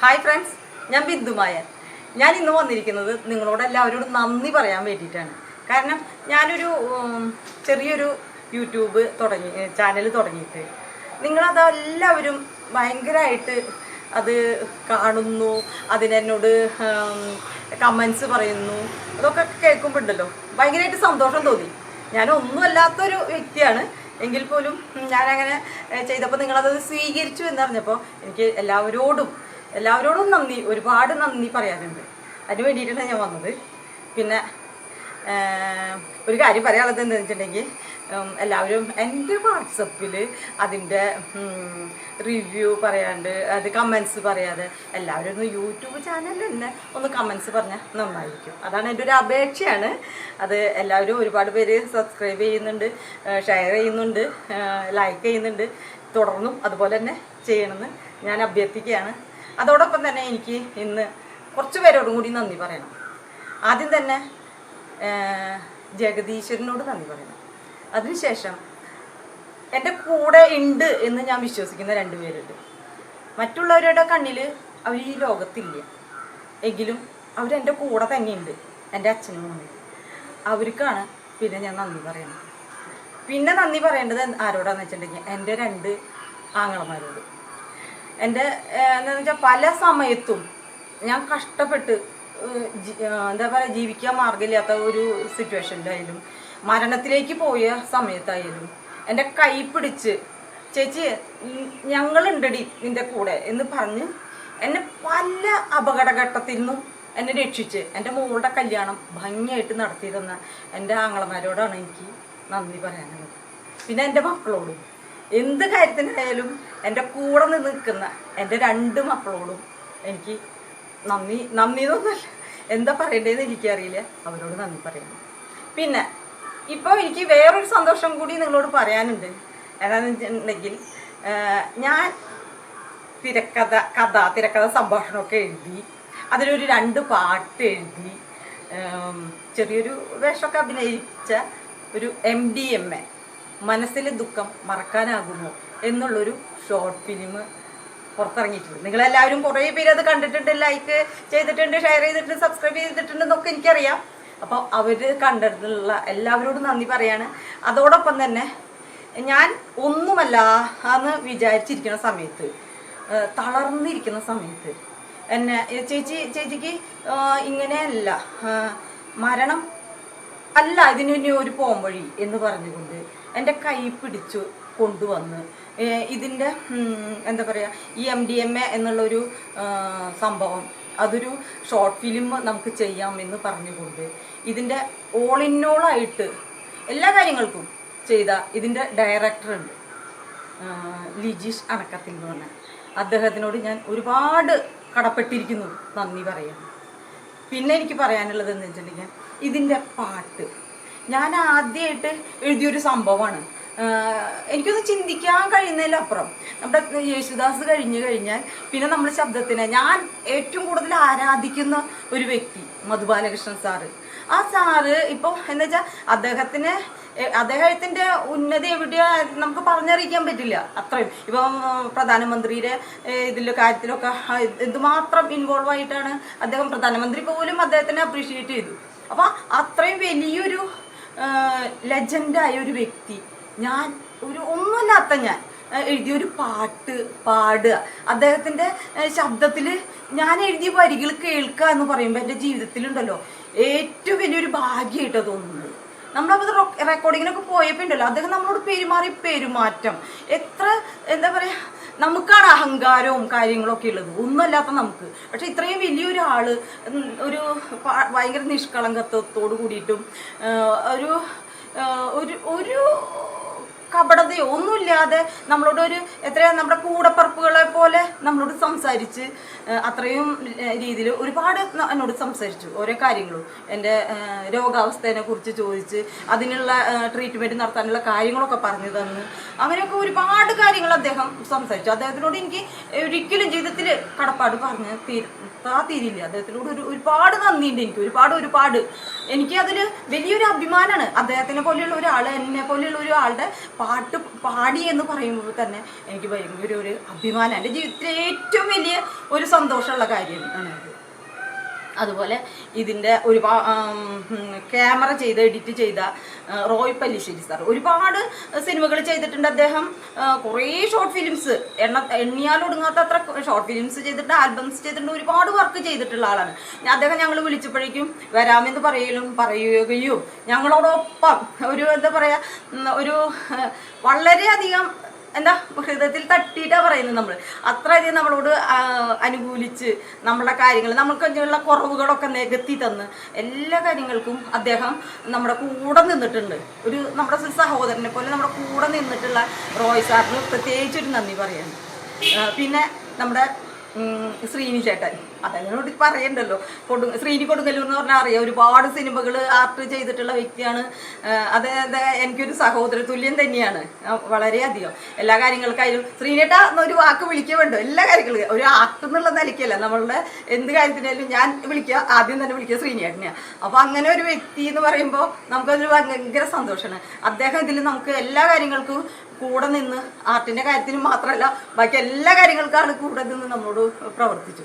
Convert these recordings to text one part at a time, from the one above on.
Hi friends ഞാൻ ബിന്ദുമായ ഞാൻ ഇന്ന് വന്നിരിക്കുന്നത് നിങ്ങളോട് എല്ലാവരോടും നന്ദി പറയാൻ വേണ്ടിയിട്ടാണ്. കാരണം ഞാനൊരു ചെറിയൊരു യൂട്യൂബ് തുടങ്ങി ചാനൽ തുടങ്ങിയിട്ട്. നിങ്ങളത് എല്ലാവരും ഭയങ്കരമായിട്ട് അത് കാണുന്നു അതിനെന്നോട് കമൻസ് പറയുന്നു അതൊക്കെ കേൾക്കുമ്പോണ്ടല്ലോ. ഭയങ്കരമായിട്ട് സന്തോഷം തോന്നി. ഞാൻ ഒന്നുമല്ലാത്തൊരു വ്യക്തിയാണ്. എങ്കിൽ പോലും ഞാനങ്ങനെ ചെയ്തപ്പോൾ നിങ്ങളത് സ്വീകരിച്ചു എന്നറിഞ്ഞപ്പോൾ എനിക്ക് എല്ലാവരോടും എല്ലാവരോടും നന്ദി ഒരുപാട് നന്ദി പറയാനുണ്ട്. അതിന് വേണ്ടിയിട്ടാണ് ഞാൻ വന്നത്. പിന്നെ ഒരു കാര്യം പറയാനുള്ളത് എന്താണെന്ന് വെച്ചിട്ടുണ്ടെങ്കിൽ എല്ലാവരും എന്റെ വാട്സപ്പിൽ അതിന്റെ റിവ്യൂ പറയാണ്ട് അത് കമൻസ് പറയാതെ എല്ലാവരും ഒന്ന് യൂട്യൂബ് ചാനലിൽ തന്നെ ഒന്ന് കമൻസ് പറഞ്ഞാൽ നന്നായിരിക്കും. അതാണ് എന്റെ ഒരു അപേക്ഷയാണ്. അത് എല്ലാവരും ഒരുപാട് പേര് സബ്സ്ക്രൈബ് ചെയ്യുന്നുണ്ട് ഷെയർ ചെയ്യുന്നുണ്ട് ലൈക്ക് ചെയ്യുന്നുണ്ട്. തുടർന്നും അതുപോലെ തന്നെ ചെയ്യണമെന്ന് ഞാൻ അഭ്യർത്ഥിക്കുകയാണ്. അതോടൊപ്പം തന്നെ എനിക്ക് ഇന്ന് കുറച്ച് പേരോടും കൂടി നന്ദി പറയണം. ആദ്യം തന്നെ ജഗദീശ്വരനോട് നന്ദി പറയണം. അതിനുശേഷം എന്റെ കൂടെ ഉണ്ട് എന്ന് ഞാൻ വിശ്വസിക്കുന്ന രണ്ടുപേരുണ്ട് മറ്റുള്ളവരുടെ കണ്ണിൽ അവർ ഈ ലോകത്തില്ല. എങ്കിലും അവരെന്റെ കൂടെ തന്നെയുണ്ട് എന്റെ അച്ഛനും അമ്മയും. അവർക്കാണ് പിന്നെ ഞാൻ നന്ദി പറയുന്നത് പിന്നെ നന്ദി പറയേണ്ടത് ആരോടാന്ന് വെച്ചിട്ടുണ്ടെങ്കിൽ എന്റെ രണ്ട് ആങ്ങളമാരോട്. എന്റെ എന്താണെന്ന് വെച്ചാൽ പല സമയത്തും ഞാൻ കഷ്ടപ്പെട്ട് എന്താ പറയുക ജീവിക്കാൻ മാർഗമില്ലാത്ത ഒരു സിറ്റുവേഷനിലായാലും മരണത്തിലേക്ക് പോയ സമയത്തായാലും എന്റെ കൈ പിടിച്ച് ചേച്ചി ഞങ്ങളുണ്ടടി നിന്റെ കൂടെ എന്ന് പറഞ്ഞ് എന്നെ പല അപകടഘട്ടത്തിൽ നിന്നും എന്നെ രക്ഷിച്ച് എന്റെ മോളുടെ കല്യാണം ഭംഗിയായിട്ട് നടത്തി തന്ന എന്റെ ആങ്ങളമാരോടാണ് എനിക്ക് നന്ദി പറയാനുള്ളത്. പിന്നെ എന്റെ മക്കളോടും. എന്ത് കാര്യത്തിനായാലും എന്റെ കൂടെ നിന്ന് നിൽക്കുന്ന എന്റെ രണ്ട് മക്കളോടും എനിക്ക് നന്ദി നന്ദി എന്നൊന്നുമല്ല എന്താ പറയേണ്ടതെന്ന് എനിക്കറിയില്ല. അവരോട് നന്ദി പറയുന്നു. പിന്നെ ഇപ്പോൾ എനിക്ക് വേറൊരു സന്തോഷം കൂടി നിങ്ങളോട് പറയാനുണ്ട്. എന്താണെന്ന് വെച്ചിട്ടുണ്ടെങ്കിൽ ഞാൻ തിരക്കഥ കഥ തിരക്കഥ സംഭാഷണമൊക്കെ എഴുതി അതിലൊരു രണ്ട് പാട്ട് എഴുതി ചെറിയൊരു വേഷമൊക്കെ അഭിനയിച്ച ഒരു എം ഡി എം എ മനസ്സിലെ ദുഃഖം മറക്കാനാകുമോ എന്നുള്ളൊരു ഷോർട്ട് ഫിലിം പുറത്തിറങ്ങിയിട്ടുണ്ട്. നിങ്ങളെല്ലാവരും കുറേ പേര് അത് കണ്ടിട്ടുണ്ട് ലൈക്ക് ചെയ്തിട്ടുണ്ട് ഷെയർ ചെയ്തിട്ടുണ്ട് സബ്സ്ക്രൈബ് ചെയ്തിട്ടുണ്ട് എന്നൊക്കെ എനിക്കറിയാം. അപ്പോൾ അവർ കണ്ടിട്ടുള്ള എല്ലാവരോടും നന്ദി പറയാണ്. അതോടൊപ്പം തന്നെ ഞാൻ ഒന്നുമല്ല എന്ന് വിചാരിച്ചിരിക്കുന്ന സമയത്ത് തളർന്നിരിക്കുന്ന സമയത്ത് എന്നെ ചേച്ചി ചേച്ചിക്ക് ഇങ്ങനെയല്ല മരണം അല്ല ഇതിന് ഇനി ഒരു പോംവഴി എന്ന് പറഞ്ഞുകൊണ്ട് എന്റെ കൈ പിടിച്ചു കൊണ്ടുവന്ന് ഇതിന്റെ എന്താ പറയുക ഈ എം ഡി എം എ എന്നുള്ളൊരു സംഭവം അതൊരു ഷോർട്ട് ഫിലിം നമുക്ക് ചെയ്യാം എന്ന് പറഞ്ഞുകൊണ്ട് ഇതിന്റെ ഓൾ ഇൻ ഓളായിട്ട് എല്ലാ കാര്യങ്ങൾക്കും ചെയ്ത ഇതിന്റെ ഡയറക്ടറുണ്ട് ലിജീഷ് അണക്കത്തിൽ എന്ന് പറഞ്ഞ. അദ്ദേഹത്തിനോട് ഞാൻ ഒരുപാട് കടപ്പെട്ടിരിക്കുന്നു നന്ദി പറയാം പിന്നെ എനിക്ക് പറയാനുള്ളത് എന്ന് വെച്ചിട്ടുണ്ടെങ്കിൽ ഇതിന്റെ പാട്ട്. ഞാൻ ആദ്യമായിട്ട് എഴുതിയൊരു സംഭവമാണ്. എനിക്കൊന്ന് ചിന്തിക്കാൻ കഴിയുന്നതിലപ്പുറം. നമ്മുടെ യേശുദാസ് കഴിഞ്ഞു കഴിഞ്ഞാൽ പിന്നെ നമ്മൾ ശബ്ദത്തിനെ ഞാൻ ഏറ്റവും കൂടുതൽ ആരാധിക്കുന്ന ഒരു വ്യക്തി മധുബാലകൃഷ്ണൻ സാറ്. ആ സാറ് ഇപ്പോൾ എന്താ വെച്ചാൽ അദ്ദേഹത്തിന് അദ്ദേഹത്തിന്റെ ഉന്നതി എവിടെയാ നമുക്ക് പറഞ്ഞറിയിക്കാൻ പറ്റില്ല. അത്രയും. ഇപ്പം പ്രധാനമന്ത്രിയുടെ ഇതിന്റെ കാര്യത്തിലൊക്കെ എന്തുമാത്രം ഇൻവോൾവ് ആയിട്ടാണ് അദ്ദേഹം പ്രധാനമന്ത്രി പോലും അദ്ദേഹത്തിനെ അപ്രീഷിയേറ്റ് ചെയ്തു. അപ്പം അത്രയും വലിയൊരു ലെജൻഡായ ഒരു വ്യക്തി. ഞാൻ ഒരു ഒന്നുമില്ലാത്ത ഞാൻ എഴുതിയൊരു പാട്ട് പാടുക. അദ്ദേഹത്തിന്റെ ശബ്ദത്തിൽ ഞാൻ എഴുതിയ വരികൾ കേൾക്കുക എന്ന് പറയുമ്പോൾ എന്റെ ജീവിതത്തിലുണ്ടല്ലോ ഏറ്റവും വലിയൊരു ഭാഗ്യമായിട്ടാണ് തോന്നുന്നത്. നമ്മളപ്പോൾ റെക്കോർഡിങ്ങിനൊക്കെ പോയപ്പോൾ ഉണ്ടല്ലോ അദ്ദേഹം നമ്മളോട് പെരുമാറി പെരുമാറ്റം. എത്ര എന്താ പറയുക നമുക്കാണ് അഹങ്കാരവും കാര്യങ്ങളൊക്കെ ഉള്ളത്. ഒന്നുമല്ലാത്ത നമുക്ക്. പക്ഷെ ഇത്രയും വലിയൊരു ആൾ ഒരു ഭയങ്കര നിഷ്കളങ്കത്വത്തോട് കൂടിയിട്ടും ഒരു ഒരു ഒരു കപടതയോ ഒന്നുമില്ലാതെ നമ്മളോട് ഒരു എത്രയാ നമ്മുടെ കൂടപ്പറപ്പുകളെ പോലെ നമ്മളോട് സംസാരിച്ച് അത്രയും രീതിയിൽ ഒരുപാട് എന്നോട് സംസാരിച്ചു ഓരോ കാര്യങ്ങളും. എന്റെ രോഗാവസ്ഥയെ കുറിച്ച് ചോദിച്ച് അതിനുള്ള ട്രീറ്റ്മെന്റ് നടത്താനുള്ള കാര്യങ്ങളൊക്കെ പറഞ്ഞു തന്ന്. അങ്ങനെയൊക്കെ ഒരുപാട് കാര്യങ്ങൾ അദ്ദേഹം സംസാരിച്ചു. അദ്ദേഹത്തിനോട് എനിക്ക് ഒരിക്കലും ജീവിതത്തിൽ കടപ്പാട് പറഞ്ഞ് തീര തീരില്ല. അദ്ദേഹത്തിനോട് ഒരു ഒരുപാട് നന്ദിയുണ്ട് എനിക്ക്. ഒരുപാട് ഒരുപാട്. എനിക്ക് അതിൽ വലിയൊരു അഭിമാനമാണ് അദ്ദേഹത്തിനെ പോലെയുള്ള ഒരാൾ എന്നെ പോലെയുള്ള ഒരാളുടെ പാട്ട് പാടി എന്ന് പറയുമ്പോൾ തന്നെ എനിക്ക് ഭയങ്കര ഒരു അഭിമാനം. എന്റെ ജീവിതത്തിലെ ഏറ്റവും വലിയ ഒരു സന്തോഷമുള്ള കാര്യമാണ് അതുപോലെ ഇതിന്റെ ഒരുപാട് ക്യാമറ ചെയ്ത് എഡിറ്റ് ചെയ്ത റോയ് പല്ലിശ്ശേരി സാർ ഒരുപാട് സിനിമകൾ ചെയ്തിട്ടുണ്ട് അദ്ദേഹം. കുറേ ഷോർട്ട് ഫിലിംസ് എണ്ണ എണ്ണിയാൽ ഒടുങ്ങാത്ത അത്ര ഷോർട്ട് ഫിലിംസ് ചെയ്തിട്ടുണ്ട് ആൽബംസ് ചെയ്തിട്ടുണ്ട് ഒരുപാട് വർക്ക് ചെയ്തിട്ടുള്ള ആളാണ്. അദ്ദേഹം ഞങ്ങൾ വിളിച്ചപ്പോഴേക്കും വരാമെന്ന് പറയലും പറയുകയും ഞങ്ങളോടൊപ്പം ഒരു എന്താ പറയുക ഒരു വളരെയധികം എന്താ ഹൃദയത്തിൽ തട്ടിയിട്ടാ പറയുന്നത് നമ്മൾ അത്രയധികം നമ്മളോട് അനുകൂലിച്ച് നമ്മുടെ കാര്യങ്ങൾ നമുക്കുള്ള കുറവുകളൊക്കെ നികത്തി തന്ന് എല്ലാ കാര്യങ്ങൾക്കും അദ്ദേഹം നമ്മുടെ കൂടെ നിന്നിട്ടുണ്ട്. ഒരു നമ്മുടെ സഹോദരനെ പോലെ നമ്മുടെ കൂടെ നിന്നിട്ടുള്ള റോയ് സാറിന് പ്രത്യേകിച്ചൊരു നന്ദി പറയുന്നു പിന്നെ നമ്മുടെ ശ്രീനി ചേട്ടൻ അതങ്ങനോട് പറയണ്ടല്ലോ? കൊടു ശ്രീനി കൊടുങ്ങല്ലൂർ എന്ന് പറഞ്ഞാൽ അറിയാം? ഒരുപാട് സിനിമകൾ ആർട്ട് ചെയ്തിട്ടുള്ള വ്യക്തിയാണ്. അതായത് അത് അത് എനിക്കൊരു സഹോദര തുല്യം തന്നെയാണ്. വളരെയധികം. എല്ലാ കാര്യങ്ങൾക്കായാലും ശ്രീനേട്ട എന്നൊരു വാക്ക് വിളിക്കുക വേണ്ടോ എല്ലാ കാര്യങ്ങളും. ഒരു ആർട്ട് എന്നുള്ള നിലയ്ക്കല്ല. നമ്മളുടെ എന്ത് കാര്യത്തിനായാലും ഞാൻ വിളിക്കുക ആദ്യം തന്നെ വിളിക്കുക ശ്രീനേട്ടനെയാണ് അപ്പോൾ അങ്ങനെ ഒരു വ്യക്തി എന്ന് പറയുമ്പോൾ നമുക്കതൊരു ഭയങ്കര സന്തോഷമാണ്. അദ്ദേഹം ഇതിൽ നമുക്ക് എല്ലാ കാര്യങ്ങൾക്കും കൂടെ നിന്ന് ആർട്ടിന്റെ കാര്യത്തിന് മാത്രമല്ല ബാക്കി എല്ലാ കാര്യങ്ങൾക്കാണ് കൂടെ നിന്ന് നമ്മളോട് പ്രവർത്തിച്ചു.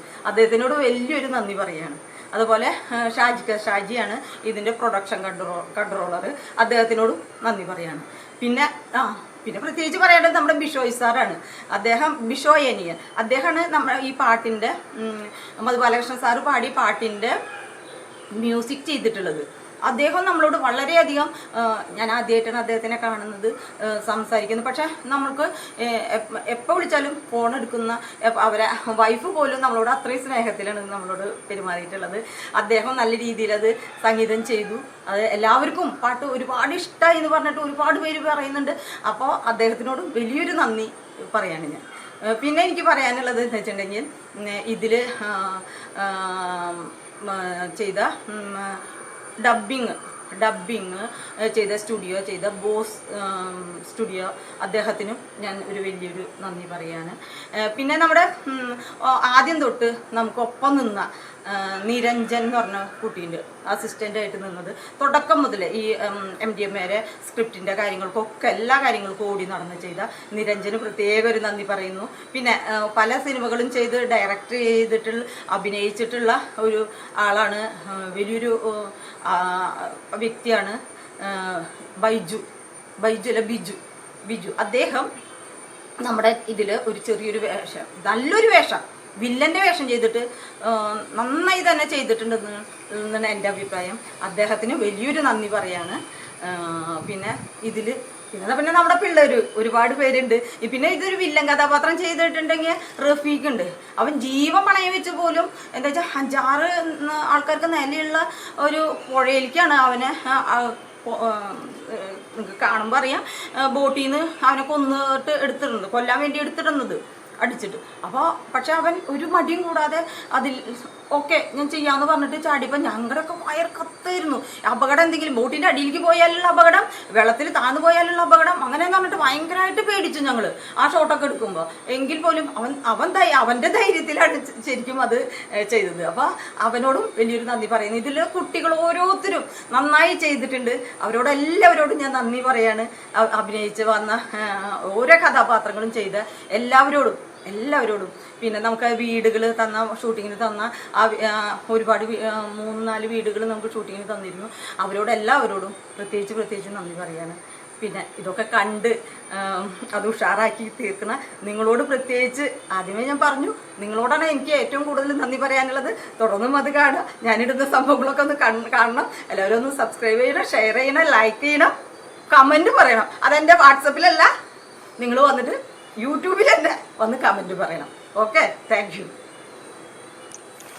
അദ്ദേഹത്തിനോട് വലിയൊരു നന്ദി പറയുകയാണ് അതുപോലെ ഷാജിക്ക ഷാജിയാണ് ഇതിന്റെ പ്രൊഡക്ഷൻ കൺട്രോ കൺട്രോളർ അദ്ദേഹത്തിനോടും നന്ദി പറയാണ്. പിന്നെ ആ പിന്നെ പ്രത്യേകിച്ച് പറയേണ്ടത് നമ്മുടെ ബിഷോയ് സാറാണ് അദ്ദേഹം ബിഷോ എനിയൻ അദ്ദേഹമാണ് നമ്മുടെ ഈ പാട്ടിന്റെ മധു ബാലകൃഷ്ണൻ സാറ് പാടി പാട്ടിന്റെ മ്യൂസിക് ചെയ്തിട്ടുള്ളത്. അദ്ദേഹം നമ്മളോട് വളരെയധികം ഞാൻ ആദ്യമായിട്ടാണ് അദ്ദേഹത്തിനെ കാണുന്നത് സംസാരിക്കുന്നത് പക്ഷേ നമ്മൾക്ക് എപ്പോൾ വിളിച്ചാലും ഫോൺ എടുക്കുന്ന അവരെ വൈഫ് പോലും നമ്മളോട് അത്രയും സ്നേഹത്തിലാണ് നമ്മളോട് പെരുമാറിയിട്ടുള്ളത്. അദ്ദേഹം നല്ല രീതിയിൽ അത് സംഗീതം ചെയ്തു. അത് എല്ലാവർക്കും പാട്ട് ഒരുപാട് ഇഷ്ടമായി എന്ന് പറഞ്ഞിട്ട് ഒരുപാട് പേര് പറയുന്നുണ്ട്. അപ്പോൾ അദ്ദേഹത്തിനോട് വലിയൊരു നന്ദി പറയാണ് ഞാൻ. പിന്നെ എനിക്ക് പറയാനുള്ളത് എന്ന് വെച്ചിട്ടുണ്ടെങ്കിൽ ഇതിൽ ചെയ്ത ഡബ്ബിങ് ഡബ്ബിങ് ചെയ്ത സ്റ്റുഡിയോ ചെയ്ത ബോസ് സ്റ്റുഡിയോ അദ്ദേഹത്തിനും ഞാൻ ഒരു വലിയൊരു നന്ദി പറയാണ്. പിന്നെ നമ്മുടെ ആദ്യം തൊട്ട് നമുക്കൊപ്പം നിന്ന നിരഞ്ജൻ എന്ന് പറഞ്ഞ കുട്ടീന്റെ അസിസ്റ്റന്റായിട്ട് നിന്നത്. തുടക്കം മുതൽ ഈ എം ഡി എം എരെ സ്ക്രിപ്റ്റിന്റെ കാര്യങ്ങൾക്കൊക്കെ എല്ലാ കാര്യങ്ങൾക്കും ഓടി നടന്ന് ചെയ്ത നിരഞ്ജന് പ്രത്യേക ഒരു നന്ദി പറയുന്നു. പിന്നെ പല സിനിമകളും ചെയ്ത് ഡയറക്റ്റ് ചെയ്തിട്ടുള്ള അഭിനയിച്ചിട്ടുള്ള ഒരു ആളാണ് വലിയൊരു വ്യക്തിയാണ് ബൈജു. ബൈജു അല്ല ബിജു. ബിജു. അദ്ദേഹം നമ്മുടെ ഇതിൽ ഒരു ചെറിയൊരു വേഷം നല്ലൊരു വേഷം. വില്ലന്റെ വേഷം ചെയ്തിട്ട് നന്നായി തന്നെ ചെയ്തിട്ടുണ്ടെന്ന് എന്നാണ് എന്റെ അഭിപ്രായം. അദ്ദേഹത്തിന് വലിയൊരു നന്ദി പറയാണ്. പിന്നെ ഇതിൽ പിന്നെ പിന്നെ നമ്മുടെ പിള്ളേർ ഒരുപാട് പേരുണ്ട്. പിന്നെ ഇതൊരു വില്ലൻ കഥാപാത്രം ചെയ്തിട്ടുണ്ടെങ്കിൽ റഫീഖ് ഉണ്ട് അവൻ ജീവൻ പണയം വെച്ച് പോലും എന്താ വെച്ചാൽ അഞ്ചാറ് ആൾക്കാർക്ക് നിലയുള്ള ഒരു പുഴയിലേക്കാണ് അവനെ കാണുമ്പോൾ അറിയാം. ബോട്ടിൽ നിന്ന് അവനെ കൊന്നിട്ട് എടുത്തിട്ടുണ്ട് കൊല്ലാൻ വേണ്ടി എടുത്തിടുന്നത്. അടിച്ചിട്ട്. അപ്പോൾ പക്ഷെ അവൻ ഒരു മടിയും കൂടാതെ അതിൽ ഓക്കെ ഞാൻ ചെയ്യാമെന്ന് പറഞ്ഞിട്ട് ചാടിയപ്പോൾ ഞങ്ങളുടെയൊക്കെ വയർ കത്തായിരുന്നു. അപകടം എന്തെങ്കിലും ബോട്ടിന്റെ അടിയിലേക്ക് പോയാലുള്ള അപകടം വെള്ളത്തിൽ താന്നു പോയാലുള്ള അപകടം അങ്ങനെ പറഞ്ഞിട്ട് ഭയങ്കരമായിട്ട് പേടിച്ചു ഞങ്ങൾ ആ ഷോട്ടൊക്കെ എടുക്കുമ്പോൾ എങ്കിൽ പോലും അവൻ അവൻ അവന്റെ ധൈര്യത്തിലാണ് ശരിക്കും അത് ചെയ്തത്. അപ്പോൾ അവനോടും വലിയൊരു നന്ദി പറയുന്നു. ഇതിൽ കുട്ടികൾ ഓരോരുത്തരും നന്നായി ചെയ്തിട്ടുണ്ട്. അവരോട് എല്ലാവരോടും ഞാൻ നന്ദി പറയാണ്. അഭിനയിച്ച് വന്ന ഓരോ കഥാപാത്രങ്ങളും ചെയ്ത എല്ലാവരോടും എല്ലാവരോടും. പിന്നെ നമുക്ക് വീടുകൾ തന്ന ഷൂട്ടിങ്ങിന് തന്ന ആ ഒരുപാട് മൂന്ന് നാല് വീടുകൾ നമുക്ക് ഷൂട്ടിങ്ങിന് തന്നിരുന്നു. അവരോട് എല്ലാവരോടും പ്രത്യേകിച്ച് പ്രത്യേകിച്ച് നന്ദി പറയാണ്. പിന്നെ ഇതൊക്കെ കണ്ട് അത് ഉഷാറാക്കി തീർക്കണ നിങ്ങളോട് പ്രത്യേകിച്ച് ആദ്യമേ ഞാൻ പറഞ്ഞു നിങ്ങളോടാണ് എനിക്ക് ഏറ്റവും കൂടുതൽ നന്ദി പറയാനുള്ളത്. തുടർന്നും അത് കാണുക ഞാനിടുന്ന സംഭവങ്ങളൊക്കെ ഒന്ന് കാണണം. എല്ലാവരും ഒന്ന് സബ്സ്ക്രൈബ് ചെയ്യണം ഷെയർ ചെയ്യണം ലൈക്ക് ചെയ്യണം കമന്റ് പറയണം. അതെന്റെ വാട്സപ്പിലല്ല നിങ്ങൾ വന്നിട്ട് യൂട്യൂബിൽ തന്നെ വന്ന് കമന്റ് പറയണം. Okay thank